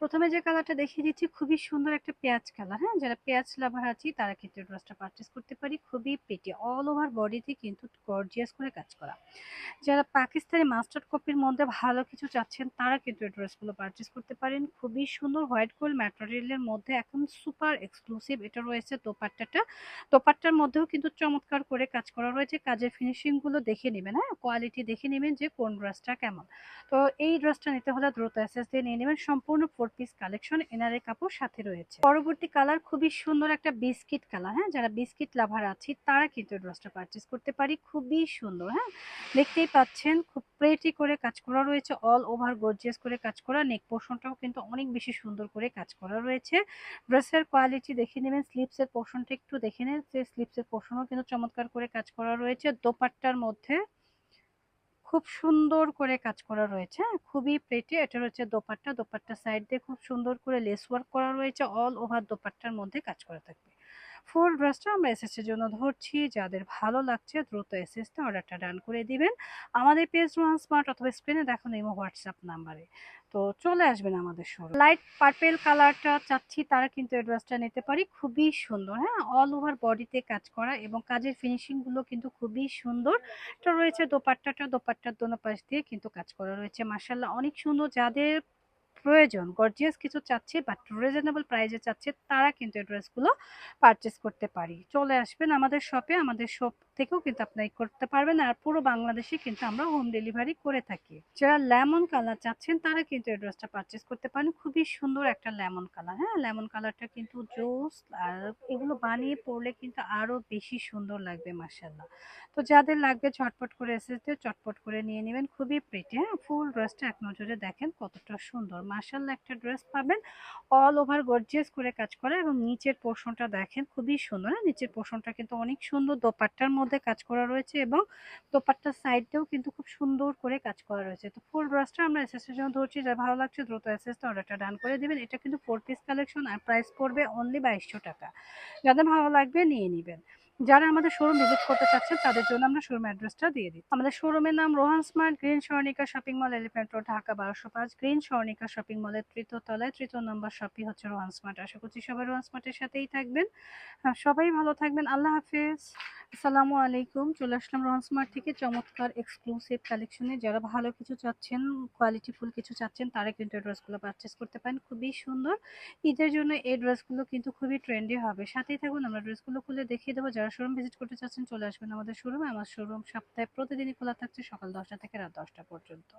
প্রথমে যে কালারটা দেখিয়ে দিচ্ছি, খুবই সুন্দর একটা পেঁয়াজ কালার হ্যাঁ? যারা পেঁয়াজ লাভার আছি, তারা কিন্তু ড্রেসটা পারচেস করতে পারি। খুবই পেটি অল ওভার বডিতে কিন্তু গর্জিয়াস করে কাজ করা। যারা পাকিস্তানি মাস্টার্ড কপির মধ্যে ভালো কিছু চাচ্ছেন, তারা কিন্তু এই ড্রেসগুলো পারচেস করতে পারেন। খুবই সুন্দর হোয়াইট গোল্ড ম্যাটেরিয়ালের মধ্যে এখন সুপার এক্সক্লুসিভ এটা রয়েছে দোপাট্টাটা। দোপাট্টার মধ্যেও কিন্তু চমৎকার করে কাজ করা রয়েছে। কাজের ফিনিশিংগুলো দেখে নেবেন হ্যাঁ? কোয়ালিটি দেখে নেবেন যে কোন ড্রেসটা কেমন। তো এই ড্রেসটা নিতে হলে দ্রুত অ্যাসেস দিয়ে নিয়ে নেবেন। সম্পূর্ণ ফোর পিস কালেকশন এনারের কাপড় সাথে রয়েছে। পরবর্তী কালার খুবই সুন্দর একটা বিস্কিট কালার হ্যাঁ? যারা বিস্কিট লাভার আছি, তারা কিন্তু ড্রেসটা পারচেস করতে পারি। খুবই সুন্দর হ্যাঁ? দেখতেই পাচ্ছেন, খুব প্রেটি করে কাজ করা রয়েছে অল ওভার গর্জিয়াস করে কাজ করা। নেক পোর্শনটাও কিন্তু অনেক বেশি সুন্দর করে কাজ করা রয়েছে। ড্রেসের কোয়ালিটি দেখে নেবেন স্লিপসের পোর্শনটা একটু দেখে নেন। যে স্লিপসের পোর্শনও কিন্তু চমৎকার করে কাজ করা রয়েছে। দোপাট্টার মধ্যে খুব সুন্দর করে কাজ করা রয়েছে হ্যাঁ? খুবই প্রেটি এটা রয়েছে দোপাট্টা। দোপাট্টা সাইড দিয়ে খুব সুন্দর করে লেস ওয়ার্ক করা রয়েছে অল ওভার দোপাট্টার মধ্যে কাজ করা থাকবে। ফুল ড্রেসটা আমরা এসএস এর জন্য ধরছি। যাদের ভালো লাগছে দ্রুত এসএসটা অর্ডারটা ডান করে দিবেন। আমাদের পেজ ওয়ান স্মার্ট অথবা স্ক্রিনে দেখুন এই হোয়াটসঅ্যাপ নাম্বারে। তো চলে আসবেন আমাদের শোরুম। লাইট পার্পেল কালারটা চাচ্ছি, তারা কিন্তু এই ড্রেসটা নিতে পারি। খুবই সুন্দর হ্যাঁ? অল ওভার বডিতে কাজ করা এবং কাজের ফিনিশিংগুলো কিন্তু খুবই সুন্দর। তো রয়েছে দোপাট্টাটা, দোপাট্টার দোনো পাশ দিয়ে কিন্তু কাজ করা রয়েছে। মার্শাল্লাহ অনেক সুন্দর। যাদের প্রয়োজন। গর্জিয়াস কিছু চাচ্ছে বাট রিজনেবল প্রাইসে চাচ্ছে, তারা কিন্তু এই ড্রেসগুলো পারচেস করতে পারি। চলে আসবেন আমাদের শপে আমাদের শপ থেকেও কিন্তু আপনি করতে পারবেন আর পুরো বাংলাদেশে কিন্তু আমরা হোম ডেলিভারি করে থাকি। যারা লেমন কালার চাচ্ছেন, তারা কিন্তু এই ড্রেসটা পারচেস করতে পারেন। খুবই সুন্দর একটা লেমন কালার হ্যাঁ? লেমন কালারটা কিন্তু জোস আর এগুলো বানিয়ে পরলে কিন্তু আরও বেশি সুন্দর লাগবে মার্শাল্লাহ তো যাদের লাগবে চটপট করে এসেছে চটপট করে নিয়ে নেবেন, খুবই প্রেটে হ্যাঁ? ফুল ড্রেসটা এক নজরে দেখেন কতটা সুন্দর মার্শাল্লাহ একটা ড্রেস পাবেন। অল ওভার গর্জিয়াস করে কাজ করা এবং নিচের পোর্শনটা দেখেন খুবই সুন্দর। হ্যাঁ নিচের পোর্শনটা কিন্তু অনেক সুন্দর দোপাট্টার মধ্যে কাজ করা রয়েছে এবং দোপাট্টার সাইডেও কিন্তু খুব সুন্দর করে কাজ করা রয়েছে। তো ফুল ড্রেসটা আমরা এসএসের জন্য ধরছি, যা ভালো লাগছে দ্রুত এসএসটা অর্ডারটা ডান করে দিবেন। এটা কিন্তু ফোর পিস কালেকশন আর প্রাইস পড়বে অনলি বাইশশো টাকা। যাদের ভালো লাগবে নিয়ে নেবেন। যারা আমাদের শোরুম ভিজিট করতে চাচ্ছেন তাদের জন্য আমরা শোরুম অ্যাড্রেসটা দিয়ে দিই। আমাদের শোরুমের নাম Rohan smart green Swarnika shopping mall elephant road Dhaka বারোশো পাঁচ। গ্রিন স্বর্ণিকা শপিং মলের তৃতীয় তলায় তৃতীয় নম্বর শপই হচ্ছে রোহান স্মার্ট। আশা করছি সবাই রোহান স্মার্টের সাথেই থাকবেন। হ্যাঁ, সবাই ভালো থাকবেন। আল্লাহ হাফেজ। আসসালামু আলাইকুম। চলে আসলাম রোহান স্মার্ট থেকে চমৎকার এক্সক্লুসিভ কালেকশনে যারা ভালো কিছু চাচ্ছেন কোয়ালিটিফুল কিছু চাচ্ছেন, তারা কিন্তু ড্রেসগুলো পারচেস করতে পারেন। খুবই সুন্দর। ঈদের জন্য এই ড্রেসগুলো কিন্তু খুবই ট্রেন্ডি হবে। সাথেই থাকুন, আমরা ড্রেসগুলো খুলে দেখিয়ে দেবো। যারা শোরুম ভিজিট করতে চাচ্ছেন, চলে আসবেন আমাদের শোরুমে আমার শোরুম সপ্তাহে প্রতিদিনই খোলা থাকছে সকাল দশটা থেকে রাত দশটা পর্যন্ত।